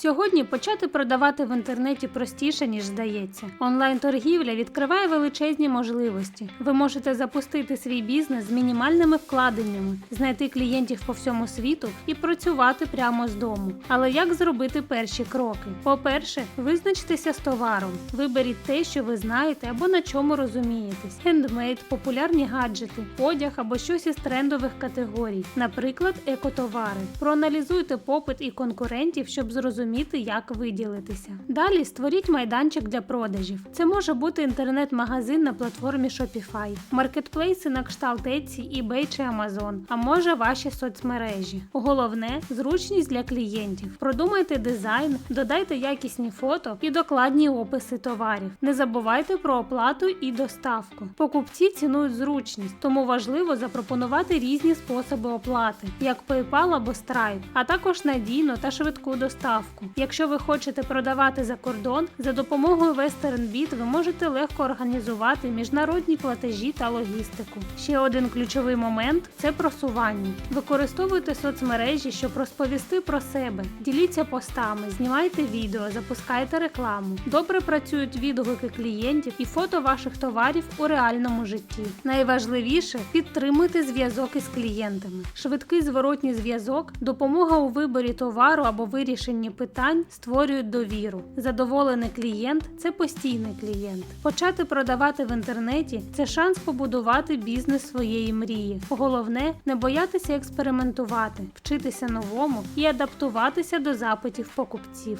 Сьогодні почати продавати в інтернеті простіше, ніж здається. Онлайн-торгівля відкриває величезні можливості. Ви можете запустити свій бізнес з мінімальними вкладеннями, знайти клієнтів по всьому світу і працювати прямо з дому. Але як зробити перші кроки? По-перше, визначтеся з товаром. Виберіть те, що ви знаєте або на чому розумієтесь: хендмейд, популярні гаджети, одяг або щось із трендових категорій, наприклад, екотовари. Проаналізуйте попит і конкурентів, щоб зрозуміти, як виділитися. Далі створіть майданчик для продажів. Це може бути інтернет-магазин на платформі Shopify, маркетплейси на кшталт Etsy, eBay чи Amazon, а може ваші соцмережі. Головне зручність для клієнтів. Продумайте дизайн, додайте якісні фото і докладні описи товарів. Не забувайте про оплату і доставку. Покупці цінують зручність, тому важливо запропонувати різні способи оплати, як PayPal або Stripe, а також надійну та швидку доставку. Якщо ви хочете продавати за кордон, за допомогою WesternBit ви можете легко організувати міжнародні платежі та логістику. Ще один ключовий момент це просування. Використовуйте соцмережі, щоб розповісти про себе. Діліться постами, знімайте відео, запускайте рекламу. Добре працюють відгуки клієнтів і фото ваших товарів у реальному житті. Найважливіше підтримуйте зв'язок із клієнтами. Швидкий зворотній зв'язок, допомога у виборі товару або вирішенні питань створюють довіру. Задоволений клієнт це постійний клієнт. Почати продавати в інтернеті це шанс побудувати бізнес своєї мрії. Головне не боятися експериментувати, вчитися новому і адаптуватися до запитів покупців.